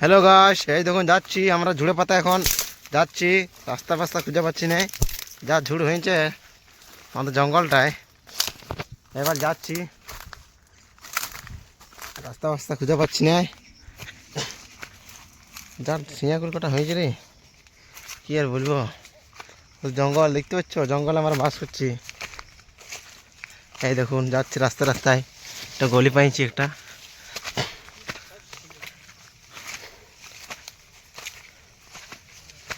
Hello গাছ এই দেখুন, যাচ্ছি, আমরা ঝুড়ে পাতা এখন। যাচ্ছি রাস্তা ফাস্তা খুঁজে পাচ্ছি না। যা ঝুড় হয়েছে আমাদের জঙ্গলটায়। এবার যাচ্ছি। রাস্তা ফাস্তা খুঁজে পাচ্ছি না। যার সিঙ্গাকুল কটা হয়েছে রে। কি আর বলব? জঙ্গল, দেখতে পাচ্ছ? জঙ্গলে আমরা বাস করছি। এই দেখুন, যাচ্ছি রাস্তা রাস্তায়। একটা গলি পাইছি একটা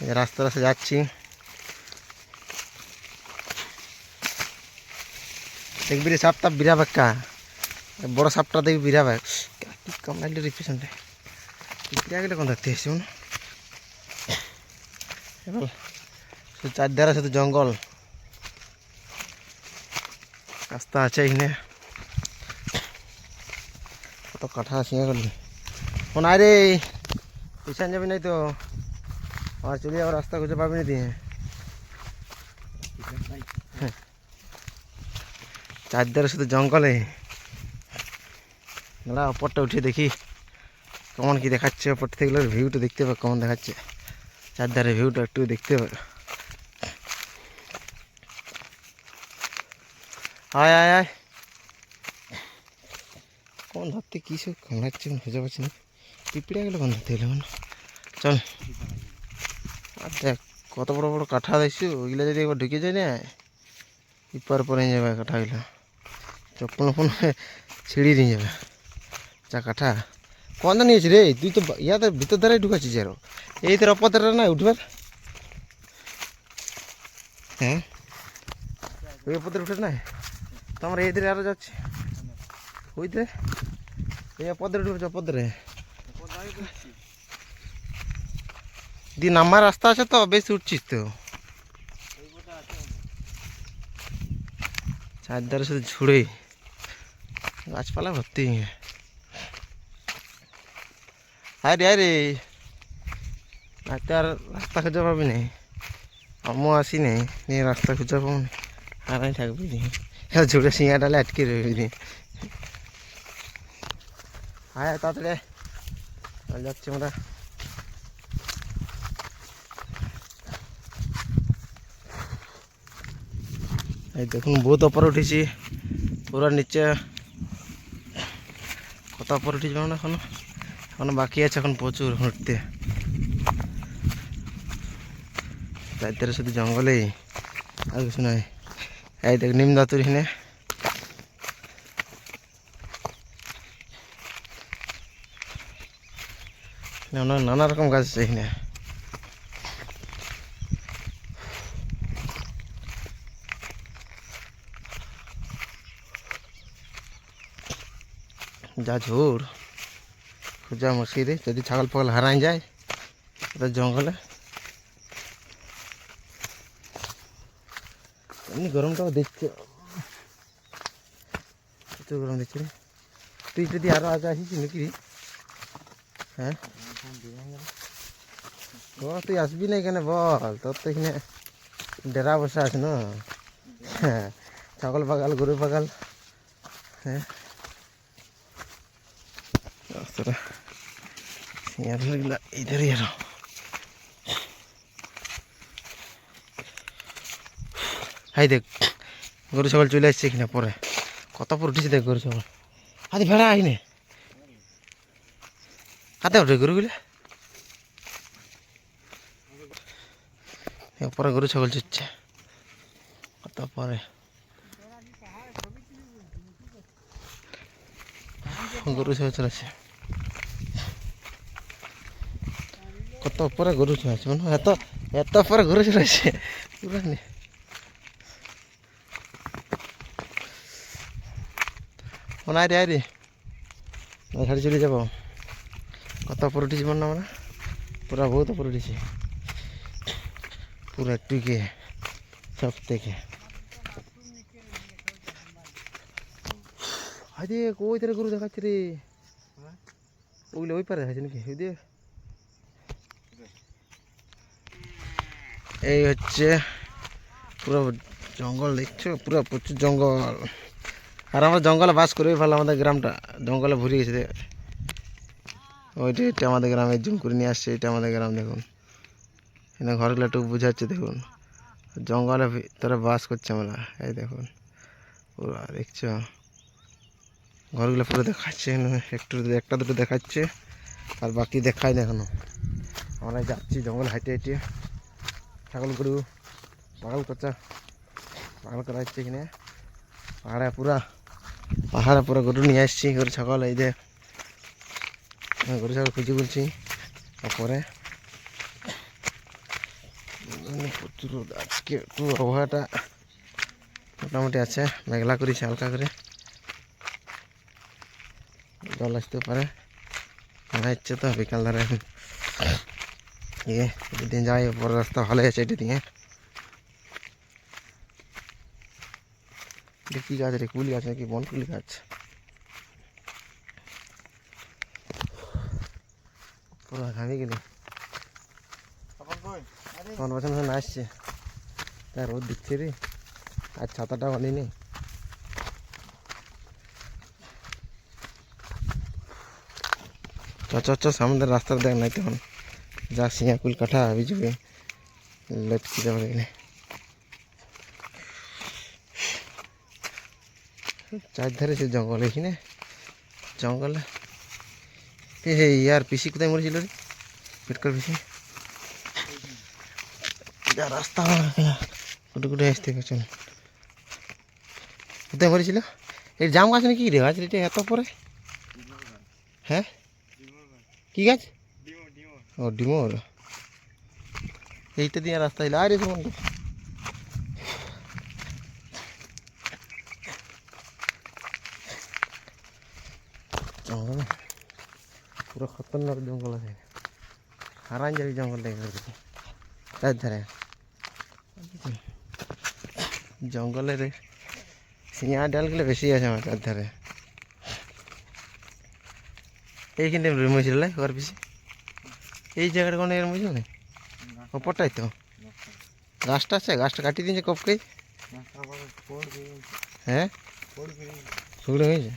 এই যে রাস্তা রাস্তা যাচ্ছি। দেখবি রে সাপটা বিরা বাক্কা বড় সাপটা দেখবি বিরা বাক কি কামড়াইলে রে পিছনটা পিঁপড়ে গেলে কোন দেখতে এসছি এবার চারধারে শুধু জঙ্গল। রাস্তা আছে এখানে। কত কাঠা ছিঁড়ে গেল ও পিছন যাবি নাই তো। আর চলে যাওয়ার রাস্তা খুঁজে পাবি না দিয়ে চারধারে শুধু জঙ্গলে না ওপরটা উঠে দেখি কেমন কি দেখাচ্ছে ওপর থেকে গেলে ভিউটা দেখতে হবে কেমন দেখাচ্ছে চারধারে ভিউটা একটু দেখতে হবে আয় আয় আয় কোন ধরতে কী সব কামড়াচ্ছে আমি খুঁজে পাচ্ছি না পিঁপড়ে গেলে কোন ধরতে গেলে মানে চল আর দেখ, কত বড় বড় কাঠা দেখছি ওইগুলো যদি একবার ঢুকে যায় না, ইপার পরে যাবে কাঠাগুলো চপ্পল ফোন ছিঁড়িয়ে নিয়ে যাবে। যা কাঠা। কোন নিয়েছি রে? তুই তো ইয়াতে ভিতর দ্বারাই ঢুকাচ্ছিস আরও। এই তোর অপর দ্বারা না উঠবার হ্যাঁ? ওই অপর উঠে না তো এই ধারে আরও যাচ্ছি। ওই ধারে? এই ধারে ঢুকছে, অপর ধারে। দি নামার রাস্তা আছে তো বেশ উঠছিস তো। চারধারে শুধু ঝুড়ে। গাছপালা ভর্তি। আরে আরে আজকে আর রাস্তা খুঁজে পাবি না। আমিও আসি নাই নিয়ে রাস্তা খুঁজে পাবো না। আর আমি থাকবি হ্যাঁ ঝুড়ে শিঙা ডালে আটকে আয় আয়, তাড়াতাড়ি যাচ্ছি আমরা। এই দেখুন, বহুত ওপরে উঠেছি। পুরো নিচে কত ওপরে উঠেছি না এখনও। এখনও বাকি আছে, এখন প্রচুর উঠতে। চারধারে শুধু জঙ্গলেই আর কিছু নাই। এই দেখ, নিম দাতুর এখানে নানা রকম গাছ আছে এখানে যা ঝোড় খোঁজা মুশকিলে যদি ছাগল পাগল হারাই যায় এটা জঙ্গলে। এমনি গরমটাও দেখছে প্রচুর গরম দেখছি রে। তুই যদি আরও আগে আসিস নাকি হ্যাঁ? ও তুই আসবি না এখানে, বল। তোর তো এখানে ডেরা বসে আছে না? হ্যাঁ ছাগল পাগাল গরু পাগাল হ্যাঁ? রাস্তাটা সিঙ্গারগুলা হাই দেখ, গরু ছাগল চলে আসছে এখানে পরে। কত উঠেছে দেখ গরু ছাগল। হাতে ভেড়া আইনে। হাতে ওঠে গরুগুলা। পরে গরু ছাগল চুচ্ছে। কত পরে। গরু ছাগল চলেছে কত পরে গরু চলেছে মানে এত এত পরে গরু চলেছে পুরা নে- ও নাই রে আয় রে। ঘাড়ি চলে যাব। কত উপর উঠেছি মনে আমরা? পুরা বহুত উপর উঠেছি। পুরা টুকে সব থেকে। আরে কই তারে গরু দেখাচ্ছে রে? ওগুলো ওই পারে দেখাচ্ছে নাকি? ওই দিয়ে এই হচ্ছে পুরো জঙ্গল, দেখছ? পুরো প্রচুর জঙ্গল। আর আমরা জঙ্গলে বাস করেই ভালো আমাদের গ্রামটা। জঙ্গলে ভরে গেছে ওইটা এটা আমাদের গ্রামে জুম করে নিয়ে আসছে, এটা আমাদের গ্রাম, দেখুন। এখানে ঘরগুলো একটু বুঝাচ্ছে, দেখুন। জঙ্গলের ভিতরে বাস করছে আমরা, এই দেখুন। পুরো দেখছ? ঘরগুলো পুরো দেখাচ্ছে একটু একটা দুটো দেখাচ্ছে, আর বাকি দেখাই না এখনও। আমরা যাচ্ছি জঙ্গল হাইটে হাইটে। ছাগল গরু পাগল করছে। পাগল করা হচ্ছে এখানে। পাহাড়ে পুরা, পাহাড়ে পুরো গরু নিয়ে আসছি, গরু, ছাগল, এই যে গরু, ছাগল খুঁজে বলছি। তারপরে প্রচুর আজকে একটু আবহাওয়াটা মোটামুটি আছে, মেঘলা করেছে, হালকা করে। জল আসতে পারে। মনে হচ্ছে তো বিকাল ধরে। ইয়ে দিন যাই বড় রাস্তা ভালো আছে এটা দিয়ে এটা কি গাছ রে কুলি গাছ নাকি বন কুলি গাছ পুরো ঘামে গেলি তোমার বছর না আসছে তার রোদ দিচ্ছে রে আর ছাতাটা আনিনি চ চ চ সামনের রাস্তার দেখ নাই তখন যা সিঁয়া কুল কাঠা আবি যাবে লটকি যাবে এখানে চারধারে সে জঙ্গল এখানে জঙ্গলে এ হে ইয়ার পিসি কোথায় মরেছিল রে পেটকর পিসি যা রাস্তা কুটু কুটু আসতে পেছন কোথায় মরেছিল এই জাম গাছ নাকি রে গাছ এটা এত পরে হ্যাঁ কি গাছ ও, ডিমোর? এইটা দিয়ে রাস্তা এলো আরে সুমন পুরো খতরনাক জঙ্গল আছে। হারান যাবি জঙ্গল দেখে তার ধারে। জঙ্গলের সিঁয়া ডালগুলো বেশি আছে আমার তার ধারে। এইখানটা রুমেছিল ওর বেশি এই জায়গাটা কোনো এর বুঝলো না। ওপরটাই তো। গাছটা আছে? গাছটা কাটিয়ে দিয়েছে কপকে? হ্যাঁ? শুকনো হয়েছে?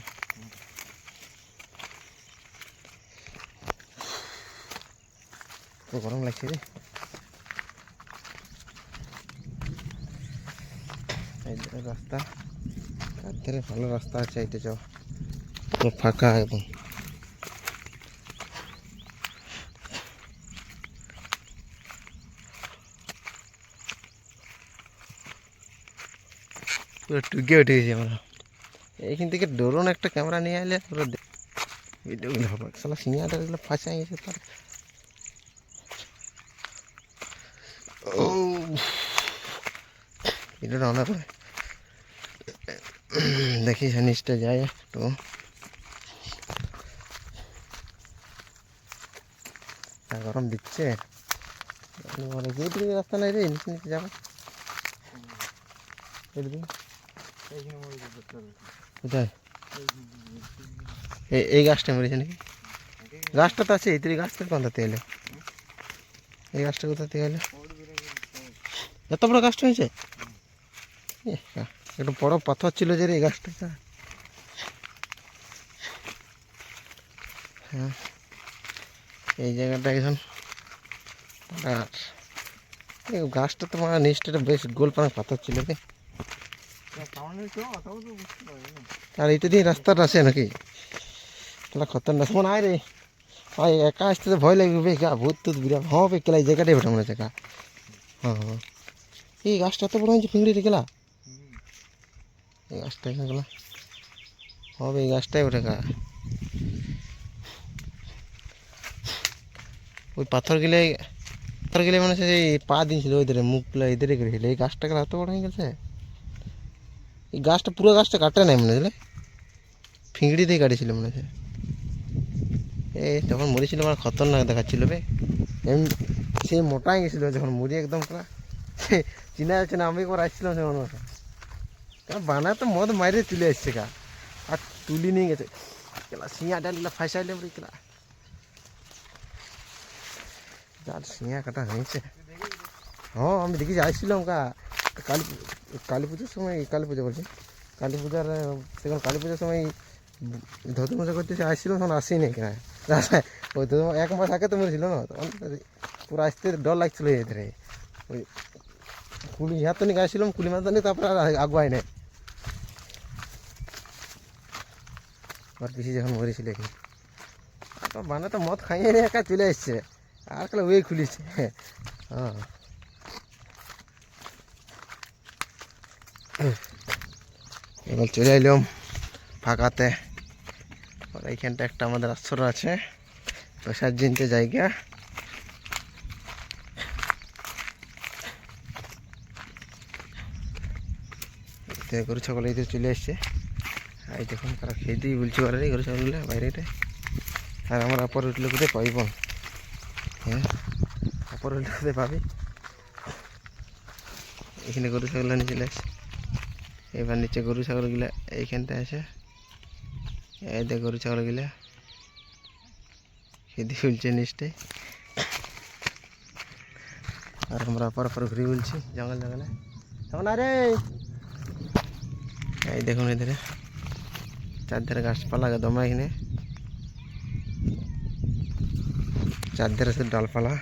তো গরম লাগছে রে। রাস্তা। তার ধারে ভালো রাস্তা আছে এইটা যাও। পুরো ফাঁকা একদম। পুরো টুকে উঠে গেছি আমরা এইখান থেকে ড্রোন একটা ক্যামেরা নিয়ে এলে পুরো ভিডিওগুলো হবে। সালা সিনিয়াটা এগুলো ফাঁসা গেছে তার। ও। ভিডিওটা অনেক দেখি জিনিসটা যায় একটু। গরম দিচ্ছে। রাস্তা নাই রে নিচে নিচে যাব। এই গাছটা মরেছে নাকি? গাছটা তো আছে, এই তুই গাছটা কোথা থেকে এলো? এই গাছটা কোথা থেকে এলো? এত বড় গাছটা হয়েছে? একটু বড় পাথর ছিল যে এই গাছটা। হ্যাঁ এই জায়গাটা এখন আর গাছটা তো মানে নিচটা বেশ গোল পানা পাথর ছিল রে। আর এইটা দিয়ে রাস্তাটা আছে নাকি? তাহলে খতরনাক। মনে হয় রে। ভাই একা আসতে তো ভয় লাগবে। গা ভূত টুত বিরাট। হ্যাঁ বে, কেলা জায়গাটাই ওঠা মনে হচ্ছে গা হ্যাঁ হ্যাঁ এই গাছটা তো বড় হয়েছে ফিংড়িতে গেলা এই গাছটা এখানে গেলা হবে এই গাছটাই ওঠে গা ওই পাথর গেলে পাথর গেলে মনে এই পা দিয়েছিল ওইদের মুখগুলো এদের করেছিল এই গাছটা গেলে এত বড় হয়ে গেছে? এই গাছটা, পুরো গাছটা কাটে নাই মনে হচ্ছে ফিংড়ি দিয়ে কাটিছিল মনে হচ্ছে এ যখন মরেছিল, আমার খতরনাক দেখাচ্ছিল, বে। এমনি সে মোটাই গেছিল যখন, মরি একদম পুরা। চিনা যাচ্ছে না, আমি একবার আসছিলাম সে মনে হয় কারণ বানায় তো মদ মাইরে তুলে আসছে কা আর তুলি নিয়ে গেছে। কেলা শিয়া ডালিলা ফাঁসাইলে বলি কেলা। যার শিয়া কাটা হয়েছে। হ্যাঁ আমি দেখি আসছিলাম কা কালী কালী পুজোর সময় কালী পুজো বলছি। কালী পূজার সেখানে কালী পুজোর সময় ধুতি মজা করতেছে আসছিলাম তখন আসিনি কেনা রাস্তায় ওই তো এক মাস আগে তো মরেছিল না, তখন পুরো আসতে ডর লাগছিল এদের ওই কুলি ইহার তো নিয়ে আসছিলাম কুলি মাছ নিয়ে তারপরে আর আগুয়াই নেই। আর পিসি যখন মরেছিল এখানে। আর বানা তো মদ খাইয়ে একা চলে এসছে। আর কালে ওই খুলিছে হ্যাঁ। এবার চলে এলাম ফাঁকাতে। এইখানটা একটা আমাদের আশ্রয় আছে প্রসাদ জিনতে জায়গা। গরু ছাগল এই চলে এসছে আর এই দেখুন তারা খেতেই বলছে পারে গরু ছাগলগুলো বাইরেটা আর আমার অপর উঠলে কোথায় পাইব হ্যাঁ অপর উঠলে কোথায় পাবি। এখানে গরু ছাগল নিয়ে চলে আসছে। এবার নিচে গরু ছাগলগুলা এইখানটা আছে এই দেখ গরু ছাগলগুলা খেতে ফুলছে নিচটাই আর আমরা পর পর ঘুরে বলছি, জঙ্গল জঙ্গলে আরে? এই দেখুন এধারে। চারধারে গাছপালা, দমা এখানে। চারধারে শুধু ডালপালা।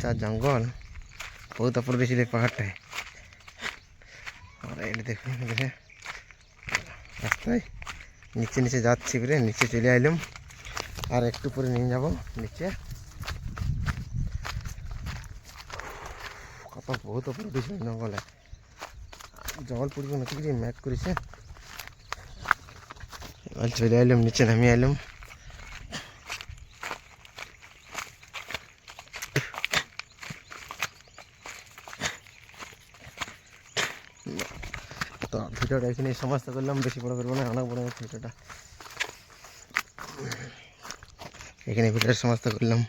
যা জঙ্গল। বহুত অপর বেশি পাহাড়টায়। আর এটা দেখুন রাস্তায়। নিচে নিচে যাচ্ছি করে নিচে চলে আইলাম। আর একটু পরে নিয়ে যাব নিচে। কত বহুত উপরে বেশি জঙ্গলে জঙ্গল পড়বে নাকি ম্যাক করেছে। চলে আইলাম, নিচে নামিয়ে আইলাম তো ভিডিওটা এখানে সমস্ত করলাম বেশি বড় করব না অনেক বড় ভিডিওটা এখানে ভিডিওটা সমস্ত করলাম